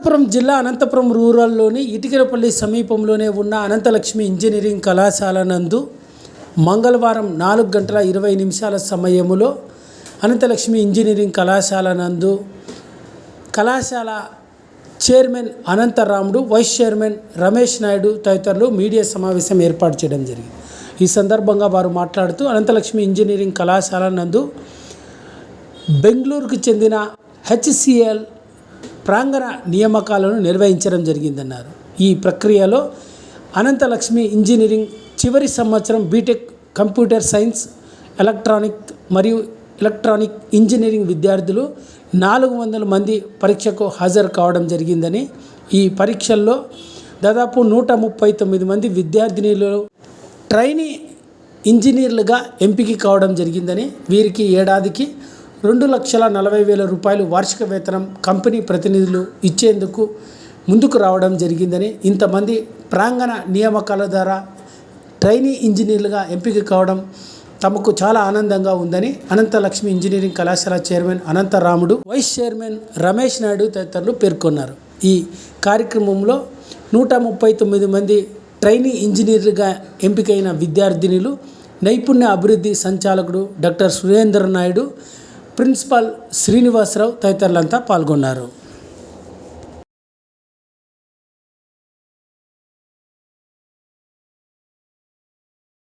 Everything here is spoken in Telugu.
అనంతపురం జిల్లా అనంతపురం రూరల్లోని ఇటికలపల్లి సమీపంలోనే ఉన్న అనంతలక్ష్మి ఇంజనీరింగ్ కళాశాల నందు మంగళవారం నాలుగు గంటల ఇరవై నిమిషాల సమయంలో అనంతలక్ష్మి ఇంజనీరింగ్ కళాశాల నందు కళాశాల chairman Anantharamudu vice chairman Ramesh Naidu తదితరులు మీడియా సమావేశం ఏర్పాటు చేయడం జరిగింది. ఈ సందర్భంగా వారు మాట్లాడుతూ అనంతలక్ష్మి ఇంజనీరింగ్ కళాశాల నందు బెంగళూరుకు చెందిన హెచ్సిఎల్ ప్రాంగణ నియామకాలను నిర్వహించడం జరిగిందన్నారు. ఈ ప్రక్రియలో అనంతలక్ష్మి ఇంజనీరింగ్ చివరి సంవత్సరం బీటెక్ కంప్యూటర్ సైన్స్ ఎలక్ట్రానిక్ మరియు ఎలక్ట్రానిక్ ఇంజనీరింగ్ విద్యార్థులు నాలుగు వందల మంది పరీక్షకు హాజరు కావడం జరిగిందని ఈ పరీక్షల్లో దాదాపు నూట ముప్పై తొమ్మిది మంది విద్యార్థినిలు ట్రైనీ ఇంజనీర్లుగా ఎంపిక కావడం జరిగిందని వీరికి ఏడాదికి రెండు లక్షల నలభై వేల రూపాయలు వార్షిక వేతనం కంపెనీ ప్రతినిధులు ఇచ్చేందుకు ముందుకు రావడం జరిగిందని ఇంతమంది ప్రాంగణ నియామకాల ద్వారా ట్రైనీ ఇంజనీర్లుగా ఎంపిక కావడం తమకు చాలా ఆనందంగా ఉందని అనంతలక్ష్మి ఇంజనీరింగ్ కళాశాల chairman Anantharamudu vice chairman Ramesh Naidu తదితరులు పేర్కొన్నారు. ఈ కార్యక్రమంలో నూట ముప్పై తొమ్మిది మంది ట్రైనీ ఇంజనీర్లుగా ఎంపికైన విద్యార్థినులు నైపుణ్య అభివృద్ధి సంచాలకుడు డాక్టర్ సురేంద్ర నాయుడు ప్రిన్సిపాల్ శ్రీనివాసరావు తదితరులంతా పాల్గొన్నారు.